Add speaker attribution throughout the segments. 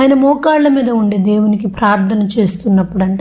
Speaker 1: ఆయన మోకాళ్ళ మీద ఉండి దేవునికి ప్రార్థన చేస్తున్నప్పుడంట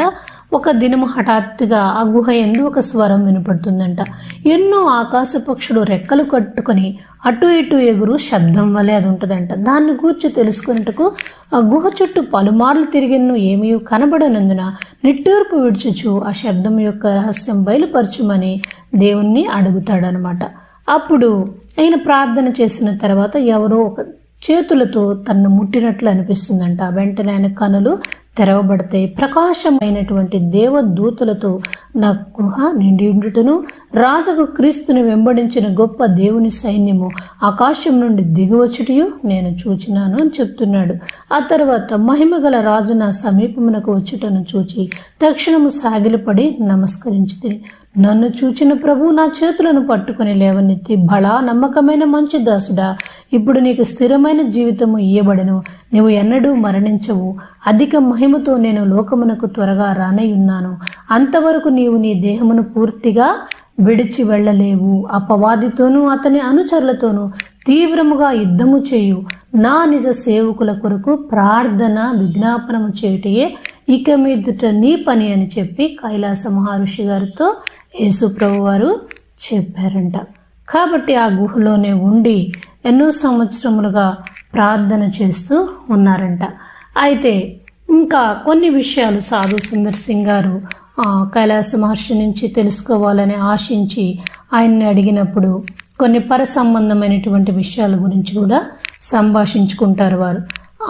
Speaker 1: ఒక దినము హఠాత్తుగా ఆ గుహ ఎందు ఒక స్వరం వినపడుతుందంట. ఎన్నో ఆకాశ పక్షులు రెక్కలు కట్టుకొని అటు ఇటు ఎగురు శబ్దం వలె అది ఉంటుందంట. దాన్ని గూర్చి తెలుసుకున్నట్టుకు ఆ గుహ చుట్టూ పలుమార్లు తిరిగినను ఏమీ కనబడనందున నిట్టూర్పు విడిచుచు ఆ శబ్దం యొక్క రహస్యం బయలుపరచుమని దేవుణ్ణి అడుగుతాడనమాట. అప్పుడు ఆయన ప్రార్థన చేసిన తర్వాత ఎవరో ఒక చేతులతో తన్ను ముట్టినట్లు అనిపిస్తుందంట. వెంటనే ఆయన కనులు తెరవబడతాయి ప్రకాశమైనటువంటి దేవదూతలతో నా గృహ నిండి ఉండుటను రాజుకు క్రీస్తుని వెంబడించిన గొప్ప దేవుని సైన్యము ఆకాశం నుండి దిగివచ్చుటయు నేను చూచినాను అని చెప్తున్నాడు. ఆ తర్వాత మహిమగల రాజు నా సమీపమునకు వచ్చుటను చూచి తక్షణము సాగిలపడి నమస్కరించి నన్ను చూచిన ప్రభు నా చేతులను పట్టుకుని లేవనెత్తి బళా నమ్మకమైన మంచి దాసుడా ఇప్పుడు నీకు స్థిరమైన జీవితము ఇయ్యబడను. నీవు ఎన్నడూ మరణించవు. అధిక మహిమతో నేను లోకమునకు త్వరగా రానయ్యున్నాను. అంతవరకు నీవు నీ దేహమును పూర్తిగా విడిచి వెళ్ళలేవు. అపవాదితోనూ అతని అనుచరులతోనూ తీవ్రముగా యుద్ధము చేయు. నా నిజ సేవకుల కొరకు ప్రార్థన విజ్ఞాపనము చేయుటయే ఇక మీదుట నీ పని అని చెప్పి కైలాస మహర్షి గారితో యేసుప్రభు వారు చెప్పారంట. కాబట్టి ఆ గుహలోనే ఉండి ఎన్నో సంవత్సరములుగా ప్రార్థన చేస్తూ ఉన్నారంట. అయితే ఇంకా కొన్ని విషయాలు సాధు సుందర్ సింగ్ గారు కైలాస మహర్షి నుంచి తెలుసుకోవాలని ఆశించి ఆయన్ని అడిగినప్పుడు కొన్ని పర సంబంధమైనటువంటి విషయాల గురించి కూడా సంభాషించుకుంటారు వారు.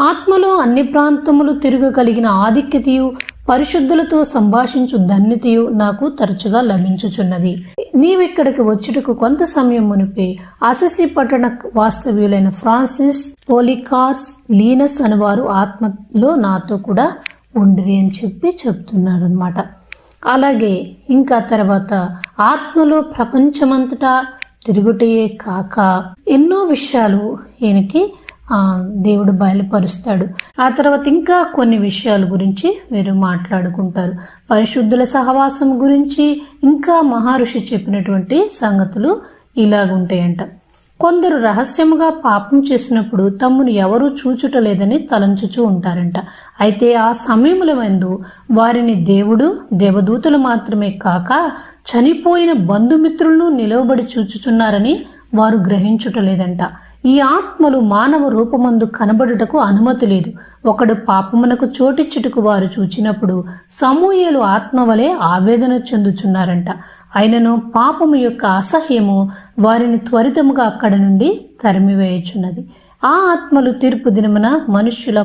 Speaker 1: ఆత్మలో అన్ని ప్రాంతములు తిరగగలిగిన ఆధిక్యతయు పరిశుద్ధులతో సంభాషించు ధన్యతయు నాకు తరచుగా లభించుచున్నది. నీవిక్కడికి వచ్చుటకు కొంత సమయం మునిపే అససి పట్టణ వాస్తవ్యులైన ఫ్రాన్సిస్ పోలికార్స్ లీనస్ అనేవారు ఆత్మలో నాతో కూడా ఉండిరి అని చెప్పి చెప్తున్నారు అనమాట అలాగే ఇంకా తర్వాత ఆత్మలో ప్రపంచమంతటా తిరుగుటయే కాక ఎన్నో విషయాలు ఈయనకి దేవుడు బయలుపరుస్తాడు. ఆ తర్వాత ఇంకా కొన్ని విషయాల గురించి వీరు మాట్లాడుకుంటారు. పరిశుద్ధుల సహవాసం గురించి ఇంకా మహర్షి చెప్పినటువంటి సంగతులు ఇలాగుంటాయంట. కొందరు రహస్యముగా పాపం చేసినప్పుడు తమ్మును ఎవరూ చూచుటలేదని తలంచుచూ ఉంటారంట. అయితే ఆ సమయముల మందు వారిని దేవుడు దేవదూతలు మాత్రమే కాక చనిపోయిన బంధుమిత్రులు నిలవబడి చూచుచున్నారని వారు గ్రహించుటలేదంట ఈ ఆత్మలు మానవ రూపమందు కనబడుటకు అనుమతి లేదు. ఒకడు పాపమునకు చోటిచ్చుటకు వారు చూచినప్పుడు సమూహలు ఆత్మ వలె ఆవేదన చెందుచున్నారంట. అయినను పాపము యొక్క అసహ్యము వారిని త్వరితముగా అక్కడ నుండి తరిమివేయుచున్నది. ఆ ఆత్మలు తీర్పు దినమున మనుష్యుల